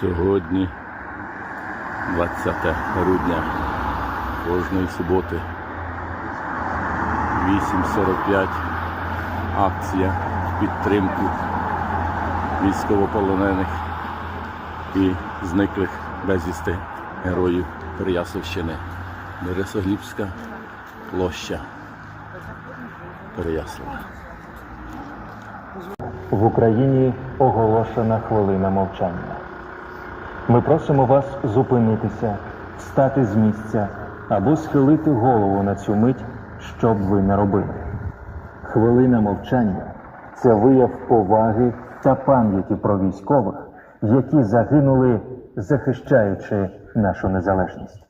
Сьогодні 20 грудня кожної суботи 8.45 акція в підтримку військовополонених і зниклих безвісти героїв Переяславщини. Борисоглібська площа Переяслава. В Україні оголошена хвилина мовчання. Ми просимо вас зупинитися, встати з місця або схилити голову на цю мить, що б ви не робили. Хвилина мовчання це вияв поваги та пам'яті про військових, які загинули, захищаючи нашу незалежність.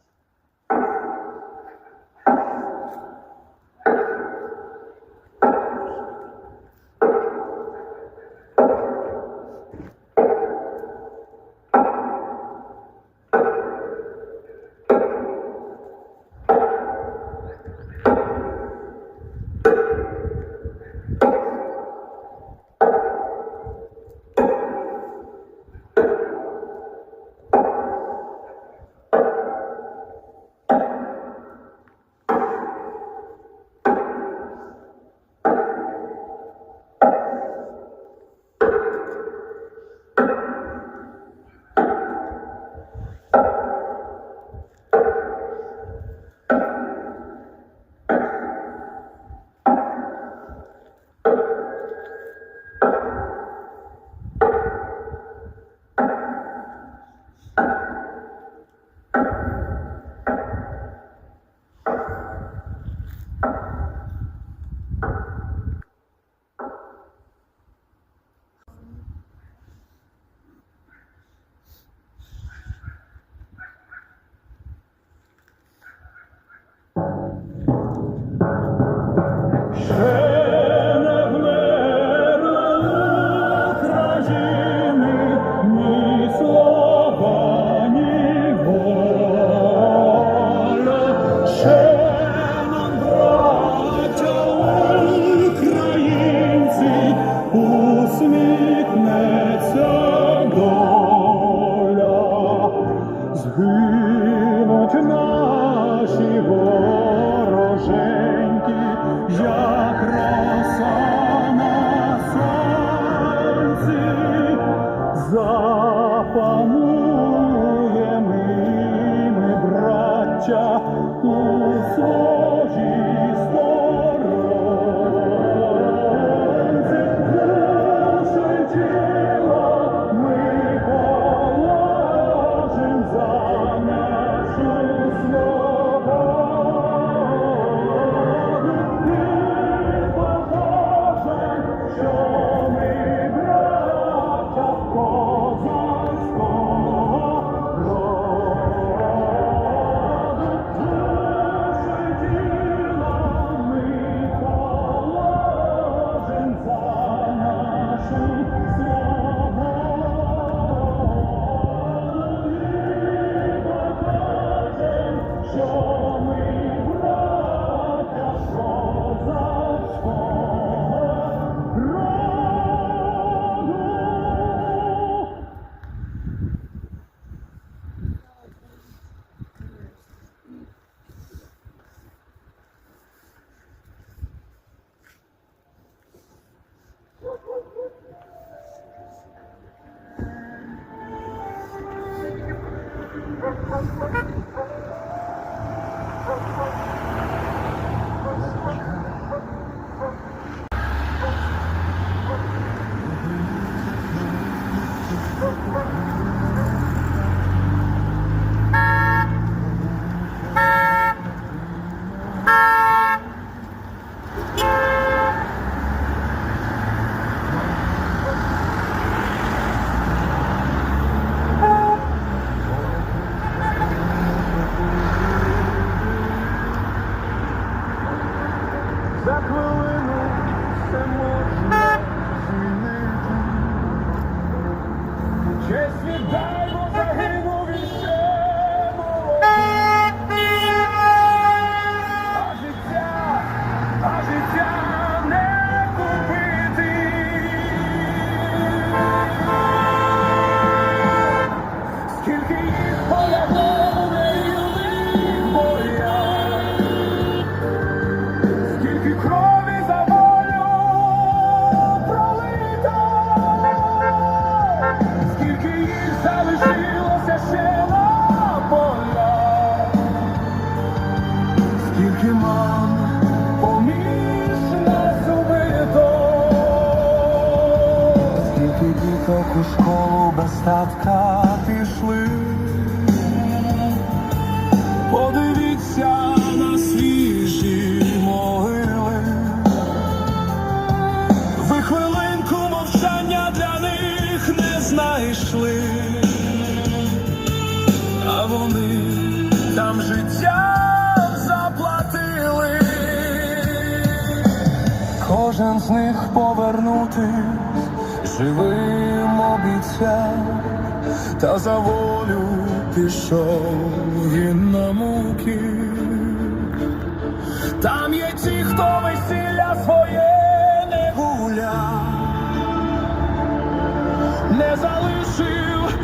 За у школу без татка пішли. Подивіться на свіжі могили. Ви хвилинку мовчання для них не знайшли, а вони там життям заплатили. Кожен з них повернути живим обіцяв, та за волю пішов він на муки. Там є ті, хто весілля своє не гуляв, не залишив